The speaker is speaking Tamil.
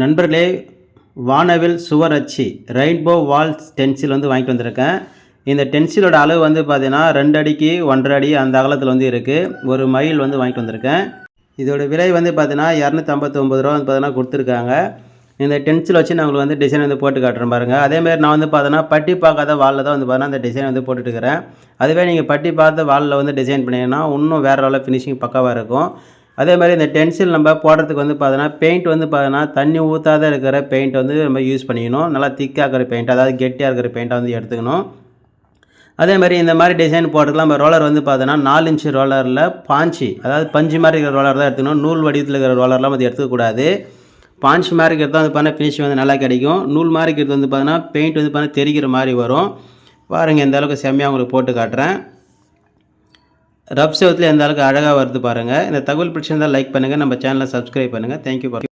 நண்பர்களே வானவில் சுவர் அச்சு ரெயின்போ வால் டென்சில் வந்து வாங்கிட்டு வந்திருக்கேன். இந்த டென்சிலோட அளவு வந்து பார்த்தீங்கன்னா ரெண்டு அடிக்கு ஒன்றரை அடி அந்த அகலத்தில் வந்து இருக்குது ஒரு மயில் வந்து வாங்கிட்டு வந்திருக்கேன். இதோட விலை வந்து பார்த்தீங்கன்னா இரநூத்தம்பத்தொம்பது ரூபா வந்து பார்த்தீங்கன்னா கொடுத்துருக்காங்க. இந்த டென்சில் வச்சு நான் உங்களுக்கு வந்து டிசைன் வந்து போட்டு காட்டுறேன் பாருங்கள் அதேமாதிரி நான் வந்து பார்த்தோன்னா பட்டி பார்க்காத வாலில் தான் வந்து பார்த்தீங்கன்னா அந்த டிசைன் வந்து போட்டுட்டு இருக்கிறேன். அதுவே நீங்கள் பட்டி பார்த்த வாலில் வந்து டிசைன் பண்ணிங்கன்னா இன்னும் வேறு லெவலில் ஃபினிஷிங் பக்காவாக இருக்கும். அதே மாதிரி இந்த டென்சில் நம்ம போடுறதுக்கு வந்து பார்த்தோன்னா பெயிண்ட் வந்து பார்த்தோன்னா தண்ணி ஊற்றாத இருக்கிற பெயிண்ட் வந்து நம்ம யூஸ் பண்ணிக்கணும். நல்லா திக்காக இருக்கிற பெயிண்ட் அதாவது கெட்டியாக இருக்கிற பெயிண்ட்டை வந்து எடுத்துக்கணும். அதே மாதிரி இந்த மாதிரி டிசைன் போடுறதுக்கு நம்ம ரோலர் வந்து பார்த்தோன்னா நாலு இன்ச்சு ரோலரில் பாஞ்சி அதாவது பஞ்சு மாதிரி இருக்கிற ரோலர் தான் எடுத்துக்கணும். நூல் வடிவத்தில் இருக்கிற ரோலர்லாம் வந்து எடுத்துக்கக்கூடாது பாஞ்ச் மாதிரி இருக்கிறது வந்து பார்த்தீங்கன்னா ஃபினிஷிங் வந்து நல்லா கிடைக்கும். நூல் மாதிரி இருக்கிறது வந்து பார்த்தீங்கன்னா பெயிண்ட் வந்து பார்த்தீங்கன்னா தெரிக்கிற மாதிரி வரும். பாருங்கள் இந்த அளவுக்கு செம்மையாக உங்களுக்கு போட்டு காட்டுறேன். ரப் செவத்தில் எந்த அளவுக்கு அழகாக வருது பாருங்கள் இந்த தகவல் பிடிச்சிருந்தால் லைக் பண்ணுங்கள் நம்ம சேனலை சப்ஸ்கிரைப் பண்ணுங்கள் தேங்க்யூ